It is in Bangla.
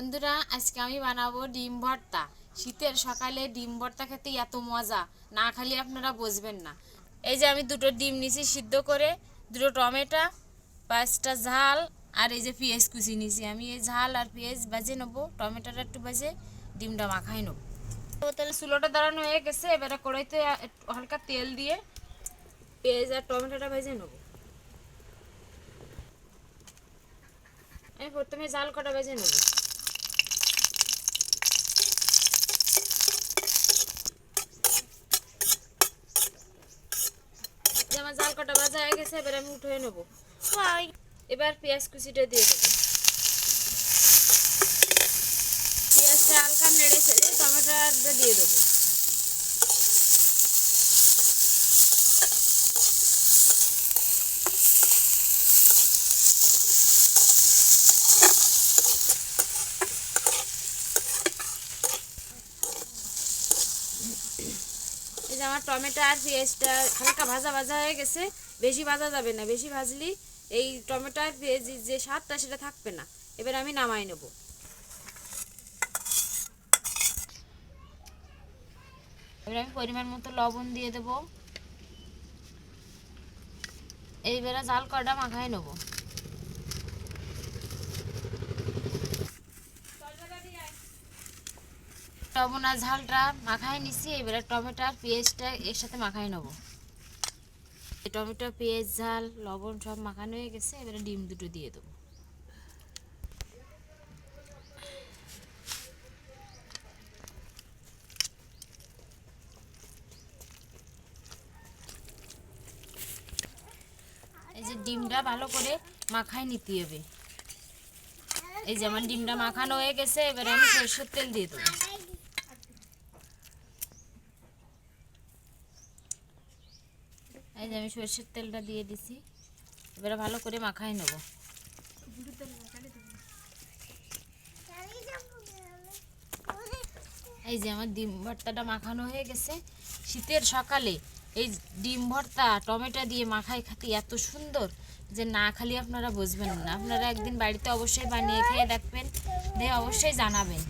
বন্ধুরা, আজকে আমি বানাবো ডিম ভর্তা। শীতের সকালে ডিম ভর্তা খেতে এত মজা, না খালি আপনারা বুঝবেন না। এই যে আমি দুটো ডিম নিছি সিদ্ধ করে, দুটো টমেটো, পাঁচটা ঝাল, আর এই যে পেঁয়াজ কুচি নিছি আমি। এই ঝাল আর পেঁয়াজ বাজে নেব, টমেটোটা একটু বাজে ডিমটা মাখাই নেব। তাহলে চুলোটা দাঁড়ানো হয়ে গেছে, এবারে কড়াইতে হালকা তেল দিয়ে পেঁয়াজ আর টমেটোটা ভেজে নেব। আমি প্রথমে জাল কটা ভেজে নেব যে আমার জাল কটা ভাজা হয়ে গেছে, এবার আমি উঠে নেব। এবার পেঁয়াজ কুচিটা দিয়ে দেবো। পেঁয়াজটা হালকা নেড়ে ছেড়ে টমেটোটা দিয়ে দেবো। যে আমার টমেটো আর পেঁয়াজটা হালকা ভাজা ভাজা হয়ে গেছে, বেশি ভাজা যাবে না। বেশি ভাজলি এই টমেটো আর পেঁয়াজ যে স্বাদটা সেটা থাকবে না। এবার আমি নামাই নেব। এবার আমি পরিমাণ মতো লবণ দিয়ে দেব। এইবারে জাল কটা মাখাই নেব। লবণ ঝালটা মাখাই নিছি, এবারে টমেটো আর পেঁয়াজটা এর সাথে মাখাই নেব। টমেটো, পেঁয়াজ, ঝাল, লবণ সব মাখানো হয়ে গেছে, এবারে ডিম দুটো দিয়ে দেবো। এই যে ডিমটা ভালো করে মাখাই নিতে হবে। এই যে আমার ডিমটা মাখানো হয়ে গেছে, এবারে আমি সরষের তেল দিয়ে দেবো। এই যে আমি সরষের তেলটা দিয়ে দিছি। এবারে ভালো করে মাখাই নেব। এই যে আমার ডিম ভর্তাটা মাখানো হয়ে গেছে। শীতের সকালে এই ডিম ভর্তা, টমেটো দিয়ে মাখাই খাতে এত সুন্দর যে না খালি আপনারা বুঝবেন না। আপনারা একদিন বাড়িতে অবশ্যই বানিয়ে খেয়ে দেখবেন। দিয়ে অবশ্যই জানাবেন।